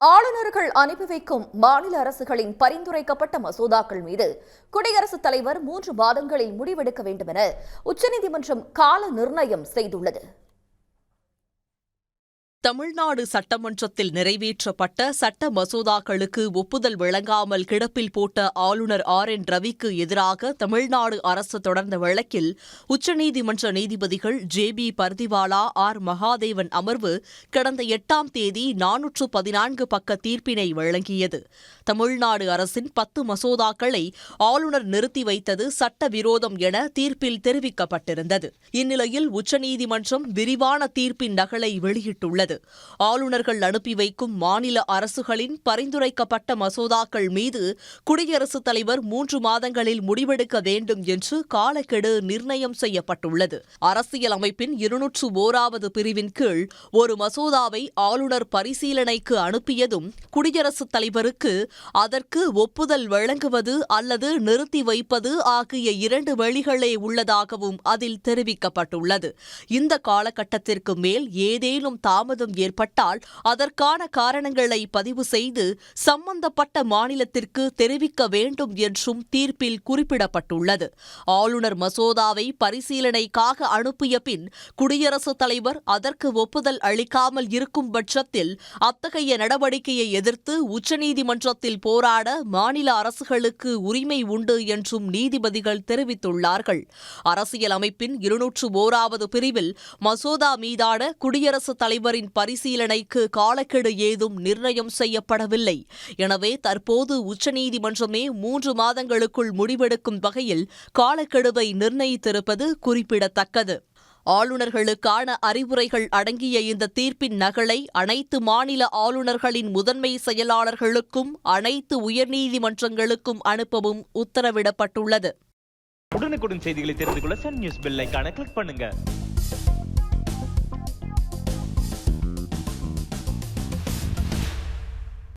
ஆளுநர்கள் அனுப்பி வைக்கும் மாநில அரசுகளின் பரிந்துரைக்கப்பட்ட மசோதாக்கள் மீது குடியரசுத் தலைவர் மூன்று மாதங்களில் முடிவெடுக்க வேண்டும் என உச்சநீதிமன்றம் கால நிர்ணயம் செய்துள்ளது. தமிழ்நாடு சட்டமன்றத்தில் நிறைவேற்றப்பட்ட சட்ட மசோதாக்களுக்கு ஒப்புதல் வழங்காமல் கிடப்பில் போட்ட ஆளுநர் ஆர் என் ரவிக்கு எதிராக தமிழ்நாடு அரசு தொடர்ந்த வழக்கில் உச்சநீதிமன்ற நீதிபதிகள் J B Pardiwala R Mahadevan அமர்வு கடந்த எட்டாம் தேதி நானூற்று பதினான்கு பக்க தீர்ப்பினை வழங்கியது. தமிழ்நாடு அரசின் பத்து மசோதாக்களை ஆளுநர் நிறுத்தி வைத்தது சட்டவிரோதம் என தீர்ப்பில் தெரிவிக்கப்பட்டிருந்தது. இந்நிலையில் உச்சநீதிமன்றம் விரிவான தீர்ப்பின் நகலை வெளியிட்டுள்ளது. ஆளுநர்கள் அனுப்பி வைக்கும் மாநில அரசுகளின் பரிந்துரைக்கப்பட்ட மசோதாக்கள் மீது குடியரசுத் தலைவர் மூன்று மாதங்களில் முடிவெடுக்க வேண்டும் என்று காலக்கெடு நிர்ணயம் செய்யப்பட்டுள்ளது. அரசியல் அமைப்பின் இருநூற்று ஓராவது பிரிவின் கீழ் ஒரு மசோதாவை ஆளுநர் பரிசீலனைக்கு அனுப்பியதும் குடியரசுத் தலைவருக்கு அதற்கு ஒப்புதல் வழங்குவது அல்லது நிறுத்தி வைப்பது ஆகிய இரண்டு வழிகளே உள்ளதாகவும் அதில் தெரிவிக்கப்பட்டுள்ளது. இந்த காலகட்டத்திற்கு மேல் ஏதேனும் தாமதம் ஏற்பட்டால் அதற்கான காரணங்களை பதிவு செய்து சம்பந்தப்பட்ட மாநிலத்திற்கு தெரிவிக்க வேண்டும் என்றும் தீர்ப்பில் குறிப்பிடப்பட்டுள்ளது. ஆளுநர் மசோதாவை பரிசீலனைக்காக அனுப்பிய பின் குடியரசுத் தலைவர் அதற்கு ஒப்புதல் அளிக்காமல் இருக்கும் பட்சத்தில் அத்தகைய நடவடிக்கையை எதிர்த்து உச்சநீதிமன்றத்தில் போராட மாநில அரசுகளுக்கு உரிமை உண்டு என்றும் நீதிபதிகள் தெரிவித்துள்ளார்கள். அரசியல் அமைப்பின் இருநூற்று ஓராவது பிரிவில் மசோதா மீதான குடியரசுத் தலைவரின் பரிசீலனைக்கு காலக்கெடு ஏதும் நிர்ணயம் செய்யப்படவில்லை. எனவே தற்போது உச்சநீதிமன்றமே மூன்று மாதங்களுக்குள் முடிவெடுக்கும் வகையில் காலக்கெடுவை நிர்ணயித்திருப்பது குறிப்பிடத்தக்கது. ஆளுநர்களுக்கான அறிவுரைகள் அடங்கிய இந்த தீர்ப்பின் நகலை அனைத்து மாநில ஆளுநர்களின் முதன்மை செயலாளர்களுக்கும் அனைத்து உயர்நீதிமன்றங்களுக்கும் அனுப்பவும் உத்தரவிடப்பட்டுள்ளது. உடனுக்குடன் செய்திகளை தெரிந்து கொள்ள சன் நியூஸ் பெல் கிளிக் பண்ணுங்க.